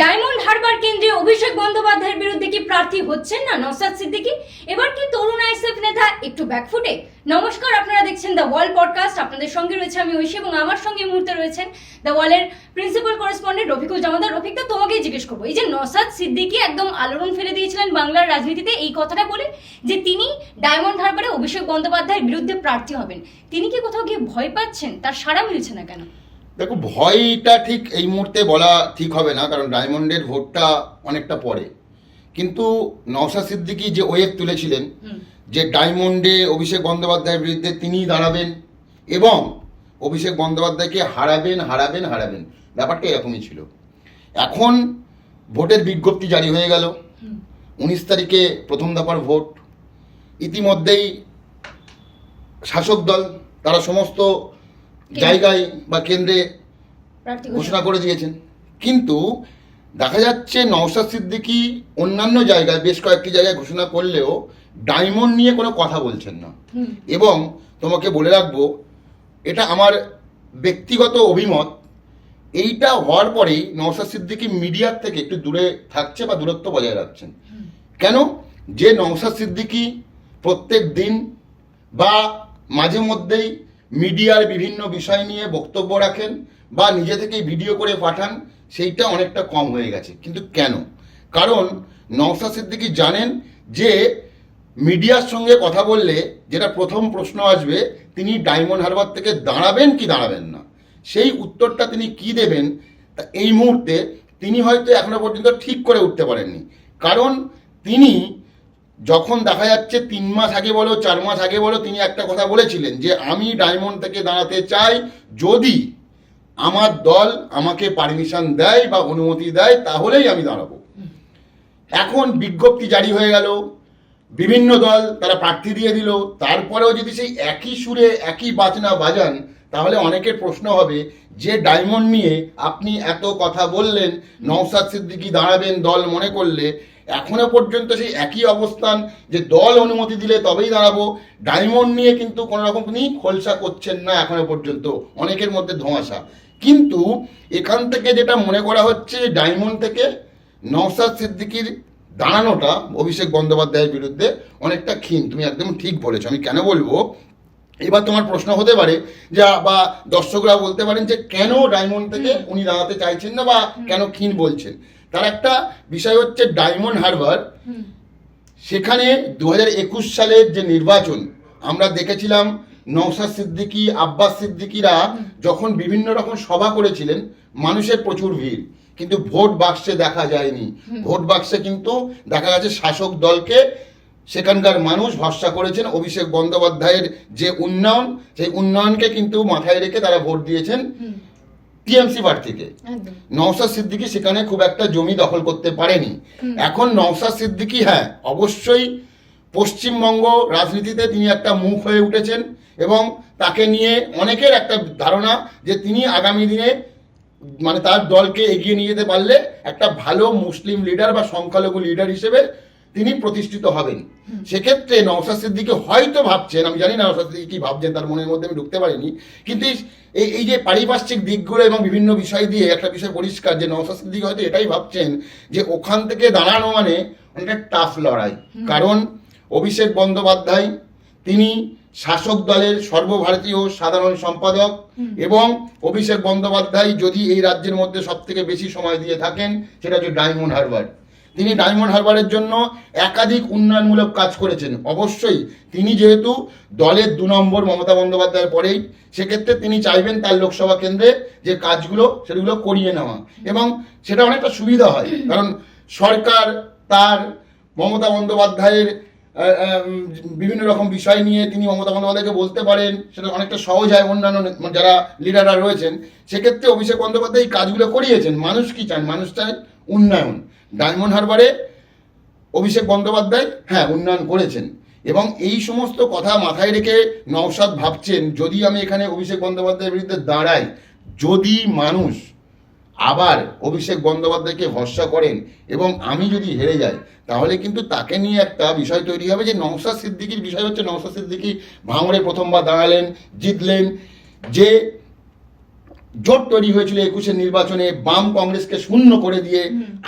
Diamond Harbour কেন্দ্রে অভিষেক বন্দ্যোপাধ্যায়ের বিরুদ্ধে কি প্রার্থী হচ্ছেন না নসাদ সিদ্দিকী? এবার কি তরুণ আইএসএফ নেতা একটু ব্যাকফুটে? নমস্কার, আপনারা দেখছেন দ্য ওয়াল পডকাস্ট আপনাদের সঙ্গে রয়েছে আমি ঐশী এবং আমার সঙ্গে মুহূর্তে রয়েছেন দ্য ওয়ালের প্রিন্সিপাল করেসপন্ডেন্ট রফিকুল জামাদার। রফিকদা তোমাকেই জিজ্ঞেস করব, এই যে নসাদ সিদ্দিকী একদম আলোড়ন ফেলে দিয়েছিলেন বাংলার রাজনীতিতে, এই কথাটা বলে যে তিনি ডায়মন্ড হারবারে অভিষেক বন্দ্যোপাধ্যায়ের বিরুদ্ধে প্রার্থী হবেন, তিনি কি কোথাও গিয়ে ভয় পাচ্ছেন? তার সাড়া মিলছে না কেন? দেখো ভয়টা ঠিক এই মুহূর্তে বলা ঠিক হবে না কারণ ডায়মন্ডের ভোটটা অনেকটা পরে। কিন্তু নওশা সিদ্দিকী যে ওয়েব তুলেছিলেন যে ডায়মন্ডে অভিষেক বন্দ্যোপাধ্যায়ের বিরুদ্ধে তিনি দাঁড়াবেন এবং অভিষেক বন্দ্যোপাধ্যায়কে হারাবেন হারাবেন হারাবেন ব্যাপারটা এরকমই ছিল। এখন ভোটের বিজ্ঞপ্তি জারি হয়ে গেল। উনিশ তারিখে প্রথম দফার ভোট। ইতিমধ্যেই শাসক দল তারা সমস্ত জায়গায় বা কেন্দ্রে ঘোষণা করে দিয়েছেন। কিন্তু দেখা যাচ্ছে নওশাদ সিদ্দিকী অন্যান্য জায়গায় বেশ কয়েকটি জায়গায় ঘোষণা করলেও ডায়মন্ড নিয়ে কোনো কথা বলছেন না। এবং তোমাকে বলে রাখব এটা আমার ব্যক্তিগত অভিমত এইটা হওয়ার পরেই নওশাদ সিদ্দিকি মিডিয়ার থেকে একটু দূরে থাকছে বা দূরত্ব বজায় রাখছেন। কেন? যে নওশাদ সিদ্দিকি প্রত্যেক দিন বা মাঝে মধ্যেই মিডিয়ার বিভিন্ন বিষয় নিয়ে বক্তব্য রাখেন বা নিজে থেকেই ভিডিও করে পাঠান, সেইটা অনেকটা কম হয়ে গেছে। কিন্তু কেন? কারণ নওশাদ সিদ্দিকী জানেন যে মিডিয়ার সঙ্গে কথা বললে যেটা প্রথম প্রশ্ন আসবে, তিনি ডায়মন্ড হারবার থেকে দাঁড়াবেন কি দাঁড়াবেন না? সেই উত্তরটা তিনি কি দেবেন? তা এই মুহূর্তে তিনি হয়তো এখনও পর্যন্ত ঠিক করে উঠতে পারেননি। কারণ তিনি যখন দেখা যাচ্ছে তিন মাস আগে বলো, চার মাস আগে বলো, তিনি একটা কথা বলেছিলেন যে, আমি ডায়মন্ড থেকে দাঁড়াতে চাই যদি আমার দল আমাকে পারমিশন দেয় বা অনুমতি দেয়, তাহলেই আমি দাঁড়াবো। এখন বিজ্ঞপ্তি জারি হয়ে গেল, বিভিন্ন দল তারা প্রার্থী দিয়ে দিল, তারপরেও যদি সেই একই সুরে একই বাজনা বাজান, তাহলে অনেকের প্রশ্ন হবে, যে ডায়মন্ড নিয়ে আপনি এত কথা বললেন নওসাদ সিদ্দিকি দাঁড়াবেন দল মনে করলে এখনও পর্যন্ত সেই একই অবস্থান যে দল অনুমতি দিলে তবেই দাঁড়াবো। ডায়মন্ড নিয়ে কিন্তু কোনো রকম তিনি খোলসা করছেন না এখনও পর্যন্ত অনেকের মধ্যে ধোঁয়াশা। কিন্তু এখান থেকে যেটা মনে করা হচ্ছে ডায়মন্ড থেকে নওসাদ সিদ্দিকির দাঁড়ানোটা অভিষেক বন্দ্যোপাধ্যায়ের বিরুদ্ধে অনেকটা ক্ষীণ। তুমি একদম ঠিক বলেছ। আমি কেন বলব? এবার তোমার প্রশ্ন হতে পারে যে বা দর্শকরা বলতে পারেন যে কেন ডায়মন্ড থেকে উনি দাঁড়াতে চাইছেন না বা কেন ক্ষীণ বলছেন? তার একটা বিষয় হচ্ছে ডায়মন্ড হারবার। সেখানে দু একুশ সালের যে নির্বাচন আমরা দেখেছিলাম নওশাদ সিদ্দিকি আব্বাস সিদ্দিকিরা যখন বিভিন্ন রকম সভা করেছিলেন মানুষের প্রচুর ভিড়। কিন্তু ভোট বাক্সে দেখা যায়নি। ভোট বাক্সে কিন্তু দেখা গেছে শাসক দলকে সেখানকার মানুষ ভরসা করেছেন। অভিষেক বন্দ্যোপাধ্যায়ের যে উন্নয়ন সেই উন্নয়নকে কিন্তু মাথায় রেখে তারা ভোট দিয়েছেন। টিএমসি প্রার্থীকে নওশাদ সিদ্দিকী সেখানে খুব একটা জমি দখল করতে পারেনি। এখন নওশাদ সিদ্দিকী হ্যাঁ অবশ্যই পশ্চিমবঙ্গ রাজনীতিতে তিনি একটা মুখ হয়ে উঠেছেন এবং তাকে নিয়ে অনেকের একটা ধারণা যে তিনি আগামী দিনে মানে তার দলকে এগিয়ে নিয়ে যেতে পারলে একটা ভালো মুসলিম লিডার বা সংখ্যালঘু লিডার হিসেবে তিনি প্রতিষ্ঠিত হবেন। সেক্ষেত্রে নওশাদ সিদ্দিকি হয়তো ভাবছেন আমি জানি না নওশাদ সিদ্দিকি কি ভাবছেন তার মনের মধ্যে আমি ঢুকতে পারিনি কিন্তু এই- এই যে পারিপার্শ্বিক দিকগুলো এবং বিভিন্ন বিষয় দিয়ে একটা বিষয় পরিষ্কার যে নওশাদ সিদ্দিকি হয়তো এটাই ভাবছেন যে ওখান থেকে দাঁড়ানো মানে অনেকটা টাফ লড়াই। কারণ অভিষেক বন্দ্যোপাধ্যায় তিনি শাসক দলের সর্বভারতীয় সাধারণ সম্পাদক এবং অভিষেক বন্দ্যোপাধ্যায় যদি এই রাজ্যের মধ্যে সব থেকে বেশি সময় দিয়ে থাকেন সেটা হচ্ছে ডায়মন্ড হারবার। তিনি ডায়মন্ড হারবারের জন্য একাধিক উন্নয়নমূলক কাজ করেছেন। অবশ্যই তিনি যেহেতু দলের দু নম্বর মমতা বন্দ্যোপাধ্যায়ের পরেই, সেক্ষেত্রে তিনি চাইবেন তার লোকসভা কেন্দ্রে যে কাজগুলো, সেগুলো করিয়ে নেওয়া। এবং সেটা অনেকটা সুবিধা হয়, কারণ সরকার, তার, মমতা বন্দ্যোপাধ্যায়ের বিভিন্ন রকম বিষয় নিয়ে তিনি মমতা বন্দ্যোপাধ্যায়কে বলতে পারেন, সেটা অনেকটা সহজ হয় অন্যান্য যারা লিডাররা রয়েছেন। সেক্ষেত্রে অভিষেক বন্দ্যোপাধ্যায় এই কাজগুলো করিয়েছেন। মানুষ কি চান? মানুষ চায় উন্নয়ন। ডায়মন্ড হারবারে অভিষেক বন্দ্যোপাধ্যায় হ্যাঁ উন্নয়ন করেছেন। এবং এই সমস্ত কথা মাথায় রেখে নওশাদ ভাবছেন, যদি আমি এখানে অভিষেক বন্দ্যোপাধ্যায়ের বিরুদ্ধে দাঁড়াই, যদি মানুষ আবার অভিষেক বন্দ্যোপাধ্যায়কে ভরসা করেন এবং আমি যদি হেরে যাই, তাহলে কিন্তু তাকে নিয়ে একটা বিষয় তৈরি হবে যে নওশাদ সিদ্দিকির বিষয় হচ্ছে নওশাদ সিদ্দিকি ভাঙড়ে প্রথমবার দাঁড়ালেন, জিতলেন, যে জোট তৈরি হয়েছিল একুশে নির্বাচনে বাম কংগ্রেসকে শূন্য করে দিয়ে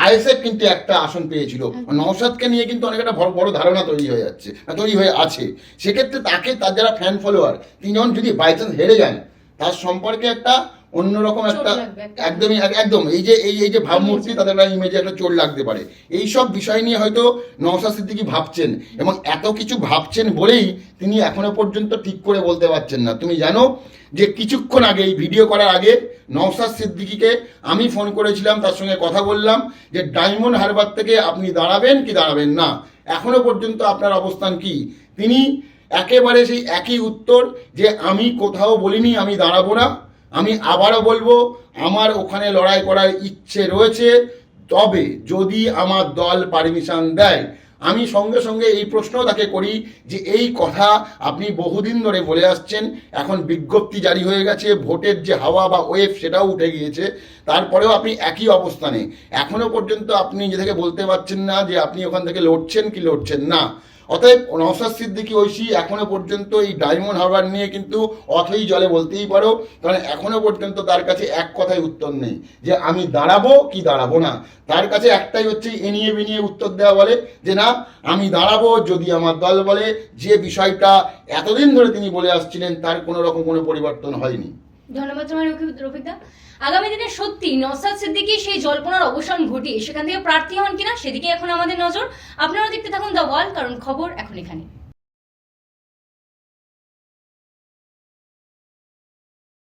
আইএসএফ কিন্তু একটা আসন পেয়েছিল। নওশাদকে নিয়ে কিন্তু অনেক একটা বড় বড় ধারণা তৈরি হয়ে যাচ্ছে তৈরি হয়ে আছে। সেক্ষেত্রে তাকে তার যারা ফ্যান ফলোয়ার তিনি যখন যদি বাই চান্স হেরে যান তার সম্পর্কে একটা অন্যরকম একটা একদমই একদম এই যে এই এই যে ভাবমূর্তি তাদের একটা ইমেজে একটা চোট লাগতে পারে। এই সব বিষয় নিয়ে হয়তো নওশাদ সিদ্দিকি ভাবছেন এবং এত কিছু ভাবছেন বলেই তিনি এখনও পর্যন্ত ঠিক করে বলতে পারছেন না। তুমি জানো যে কিছুক্ষণ আগে এই ভিডিও করার আগে নওশাদ সিদ্দিকিকে আমি ফোন করেছিলাম তার সঙ্গে কথা বললাম যে ডায়মন্ড হারবার থেকে আপনি দাঁড়াবেন কি দাঁড়াবেন না? এখনও পর্যন্ত আপনার অবস্থান কি? তিনি একেবারে সেই একই উত্তর যে আমি কোথাও বলিনি আমি দাঁড়াবো না। আমি আবারও বলব, আমার ওখানে লড়াই করার ইচ্ছে রয়েছে। তবে যদি আমার দল পারমিশন দেয়, আমি সঙ্গে সঙ্গে এই প্রশ্নও তাকে করি যে এই কথা আপনি বহুদিন ধরে বলে আসছেন, এখন বিজ্ঞপ্তি জারি হয়ে গেছে, ভোটের যে হাওয়া বা ওয়েভ সেটাও উঠে গিয়েছে, তারপরেও আপনি একই অবস্থানে। এখনও পর্যন্ত আপনি নিজে থেকে বলতে পারছেন না যে আপনি ওখান থেকে লড়ছেন কি লড়ছেন না। অতএব নওশাদ সিদ্দিকী ঐশী এখনও পর্যন্ত এই ডায়মন্ড হারবার নিয়ে কিন্তু অথই জলে বলতেই পারো, কারণ এখনও পর্যন্ত তার কাছে এক কথায় উত্তর নেই, যে আমি দাঁড়াবো কি দাঁড়াবো না। তার কাছে একটাই হচ্ছে এ নিয়ে বেনিয়ে উত্তর দেওয়া বলে, যে না, আমি দাঁড়াবো যদি আমার দল বলে। যে বিষয়টা এতদিন ধরে তিনি বলে আসছিলেন, তার কোনো রকম কোনো পরিবর্তন হয়নি। ধন্যবাদ তোমার রফিকদা। আগামী দিনে সত্যি নসাদ সিদ্দিকি সেই জল্পনার অবসান ঘটিয়ে সেখান থেকে প্রার্থী হন কিনা সেদিকে এখন আমাদের নজর। আপনারা দেখতে থাকুন দ্য ওয়াল কারণ খবর এখন এখানে